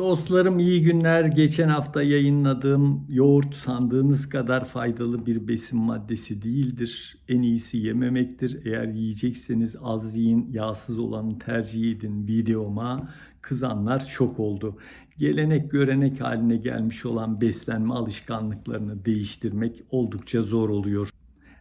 Dostlarım iyi günler. Geçen hafta yayınladığım yoğurt sandığınız kadar faydalı bir besin maddesi değildir. En iyisi yememektir. Eğer yiyecekseniz az yiyin, yağsız olanı tercih edin videoma. Kızanlar çok oldu. Gelenek görenek haline gelmiş olan beslenme alışkanlıklarını değiştirmek oldukça zor oluyor.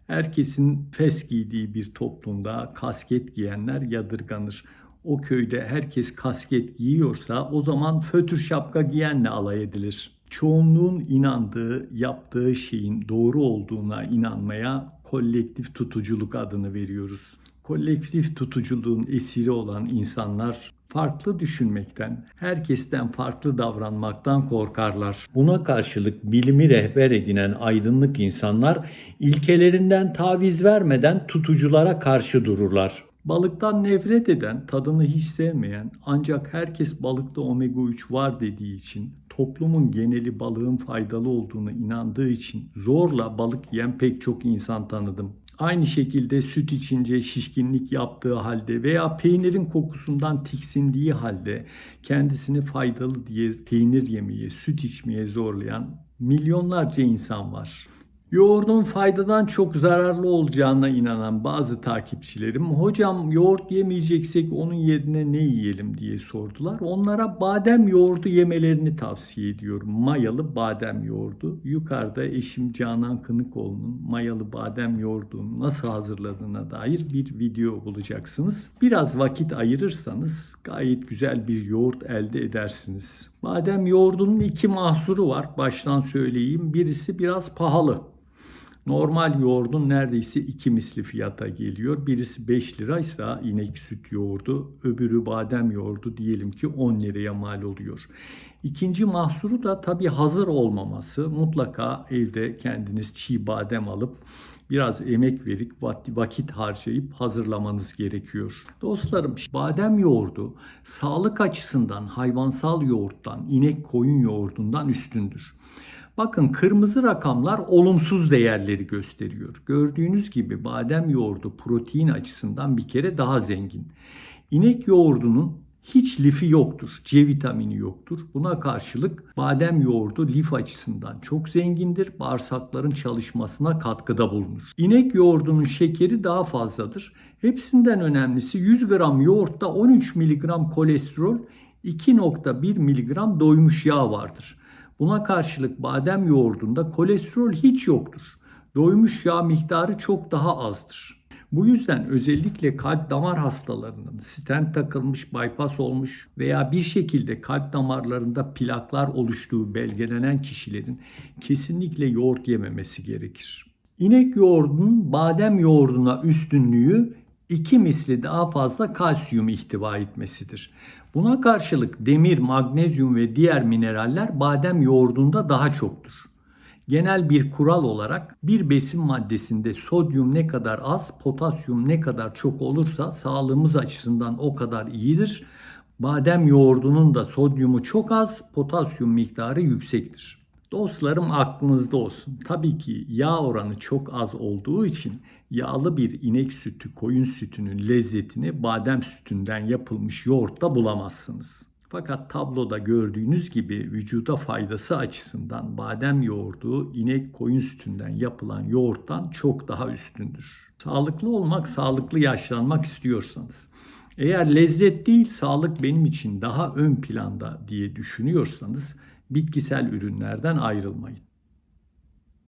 Herkesin fes giydiği bir toplumda kasket giyenler yadırganır. O köyde herkes kasket giyiyorsa o zaman fötür şapka giyenle alay edilir. Çoğunluğun inandığı, yaptığı şeyin doğru olduğuna inanmaya kolektif tutuculuk adını veriyoruz. Kolektif tutuculuğun esiri olan insanlar farklı düşünmekten, herkesten farklı davranmaktan korkarlar. Buna karşılık bilimi rehber edinen aydınlık insanlar ilkelerinden taviz vermeden tutuculara karşı dururlar. Balıktan nefret eden, tadını hiç sevmeyen ancak herkes balıkta omega 3 var dediği için toplumun geneli balığın faydalı olduğunu inandığı için zorla balık yiyen pek çok insan tanıdım. Aynı şekilde süt içince şişkinlik yaptığı halde veya peynirin kokusundan tiksindiği halde kendisini faydalı diye peynir yemeye, süt içmeye zorlayan milyonlarca insan var. Yoğurdun faydadan çok zararlı olacağına inanan bazı takipçilerim hocam yoğurt yemeyeceksek onun yerine ne yiyelim diye sordular. Onlara badem yoğurdu yemelerini tavsiye ediyorum. Mayalı badem yoğurdu. Yukarıda eşim Canan Kınıkoğlu'nun mayalı badem yoğurdunu nasıl hazırladığına dair bir video bulacaksınız. Biraz vakit ayırırsanız gayet güzel bir yoğurt elde edersiniz. Badem yoğurdunun iki mahsuru var. Baştan söyleyeyim. Birisi biraz pahalı. Normal yoğurdun neredeyse iki misli fiyata geliyor. Birisi 5 liraysa inek süt yoğurdu, öbürü badem yoğurdu diyelim ki 10 liraya mal oluyor. İkinci mahsuru da tabii hazır olmaması. Mutlaka evde kendiniz çiğ badem alıp biraz emek verip vakit harcayıp hazırlamanız gerekiyor. Dostlarım badem yoğurdu sağlık açısından hayvansal yoğurttan, inek koyun yoğurdundan üstündür. Bakın kırmızı rakamlar olumsuz değerleri gösteriyor. Gördüğünüz gibi badem yoğurdu protein açısından bir kere daha zengin. İnek yoğurdunun hiç lifi yoktur. C vitamini yoktur. Buna karşılık badem yoğurdu lif açısından çok zengindir. Bağırsakların çalışmasına katkıda bulunur. İnek yoğurdunun şekeri daha fazladır. Hepsinden önemlisi 100 gram yoğurtta 13 mg kolesterol, 2.1 mg doymuş yağ vardır. Buna karşılık badem yoğurdunda kolesterol hiç yoktur. Doymuş yağ miktarı çok daha azdır. Bu yüzden özellikle kalp damar hastalarının stent takılmış, bypass olmuş veya bir şekilde kalp damarlarında plaklar oluştuğu belgelenen kişilerin kesinlikle yoğurt yememesi gerekir. İnek yoğurdunun badem yoğurduna üstünlüğü iki misli daha fazla kalsiyum ihtiva etmesidir. Buna karşılık demir, magnezyum ve diğer mineraller badem yoğurdunda daha çoktur. Genel bir kural olarak bir besin maddesinde sodyum ne kadar az, potasyum ne kadar çok olursa sağlığımız açısından o kadar iyidir. Badem yoğurdunun da sodyumu çok az, potasyum miktarı yüksektir. Dostlarım aklınızda olsun. Tabii ki yağ oranı çok az olduğu için yağlı bir inek sütü, koyun sütünün lezzetini badem sütünden yapılmış yoğurtta bulamazsınız. Fakat tabloda gördüğünüz gibi vücuda faydası açısından badem yoğurdu inek koyun sütünden yapılan yoğurttan çok daha üstündür. Sağlıklı olmak, sağlıklı yaşlanmak istiyorsanız eğer lezzet değil sağlık benim için daha ön planda diye düşünüyorsanız bitkisel ürünlerden ayrılmayın.